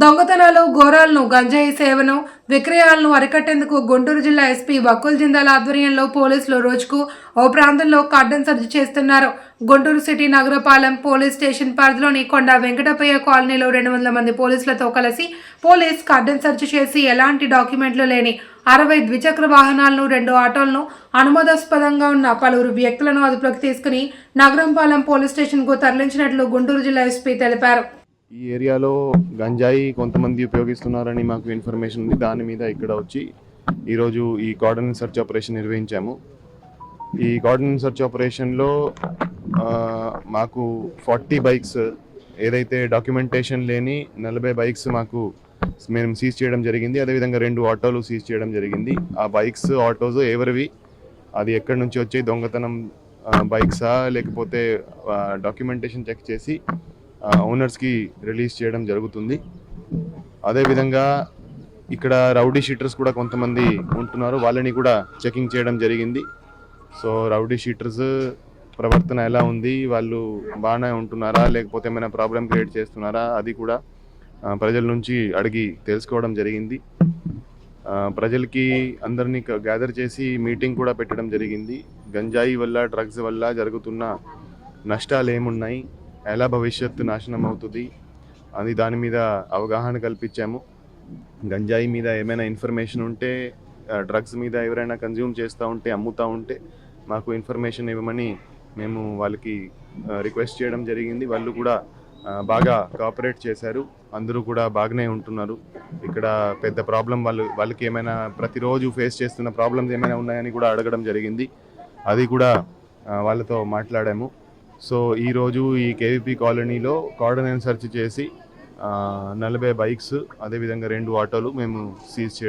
దొంగతనాలు ఘోరాలను గంజాయి సేవను విక్రయాలను అరికట్టేందుకు గుంటూరు జిల్లా ఎస్పీ వకుల్ జిందాల్ ఆధ్వర్యంలో పోలీసులు రోజుకు ఓ ప్రాంతంలో కార్డన్ సర్చ్ చేస్తున్నారు. Guntur city Nagarapalem police station పరిధిలోని కొండ వెంకటపయ్య కాలనీలో రెండు వందల మంది పోలీసులతో కలిసి పోలీస్ కార్డన్ సర్చ్ చేసి ఎలాంటి డాక్యుమెంట్లు లేని అరవై ద్విచక్ర వాహనాలను రెండు ఆటోలను అనుమానాస్పదంగా ఉన్న పలువురు వ్యక్తులను అదుపులోకి తీసుకుని నగరంపాలెం పోలీస్ స్టేషన్కు తరలించినట్లు గుంటూరు జిల్లా ఎస్పీ తెలిపారు. ఈ ఏరియాలో గంజాయి కొంతమంది ఉపయోగిస్తున్నారని మాకు ఇన్ఫర్మేషన్ ఉంది. దాని మీద ఇక్కడ వచ్చి ఈరోజు ఈ కార్డన్ సెర్చ్ ఆపరేషన్ నిర్వహించాము. ఈ కార్డన్ సెర్చ్ ఆపరేషన్లో మాకు ఫార్టీ బైక్స్ ఏదైతే డాక్యుమెంటేషన్ లేని నలభై బైక్స్ మాకు మేము సీజ్ చేయడం జరిగింది. అదేవిధంగా రెండు ఆటోలు సీజ్ చేయడం జరిగింది. ఆ బైక్స్ ఆటోస్ ఎవరివి అది ఎక్కడి నుంచి వచ్చే దొంగతనం బైక్సా లేకపోతే డాక్యుమెంటేషన్ చెక్ చేసి ఓనర్స్కి రిలీజ్ చేయడం జరుగుతుంది. అదేవిధంగా ఇక్కడ రౌడీ షీటర్స్ కూడా కొంతమంది ఉంటున్నారు. వాళ్ళని కూడా చెకింగ్ చేయడం జరిగింది. సో రౌడీ షీటర్స్ ప్రవర్తన ఎలా ఉంది? వాళ్ళు బాగానే ఉంటున్నారా? లేకపోతే ఏమైనా ప్రాబ్లం క్రియేట్ చేస్తున్నారా? అది కూడా ప్రజల నుంచి అడిగి తెలుసుకోవడం జరిగింది. ప్రజలకి అందరినీ గ్యాదర్ చేసి మీటింగ్ కూడా పెట్టడం జరిగింది. గంజాయి వల్ల డ్రగ్స్ వల్ల జరుగుతున్న నష్టాలు ఏమున్నాయి ఎలా భవిష్యత్తు నాశనం అవుతుంది అని దాని మీద అవగాహన కల్పించాము. గంజాయి మీద ఏమైనా ఇన్ఫర్మేషన్ ఉంటే డ్రగ్స్ మీద ఎవరైనా కన్జ్యూమ్ చేస్తూ ఉంటే అమ్ముతూ ఉంటే మాకు ఇన్ఫర్మేషన్ ఇవ్వమని మేము వాళ్ళకి రిక్వెస్ట్ చేయడం జరిగింది. వాళ్ళు కూడా బాగా కోఆపరేట్ చేశారు. అందరూ కూడా బాగానే ఉంటున్నారు. ఇక్కడ పెద్ద ప్రాబ్లం వాళ్ళు వాళ్ళకి ఏమైనా ప్రతిరోజు ఫేస్ చేస్తున్న ప్రాబ్లమ్స్ ఏమైనా ఉన్నాయని కూడా అడగడం జరిగింది. అది కూడా వాళ్ళతో మాట్లాడాము. సో ఈరోజు ఈ కేవీపీ కాలనీలో కార్డనెన్ సెర్చ్ చేసి ఆ, నలభై బైక్స్ అదేవిధంగా రెండు ఆటోలు మేము సీజ్ చేయడం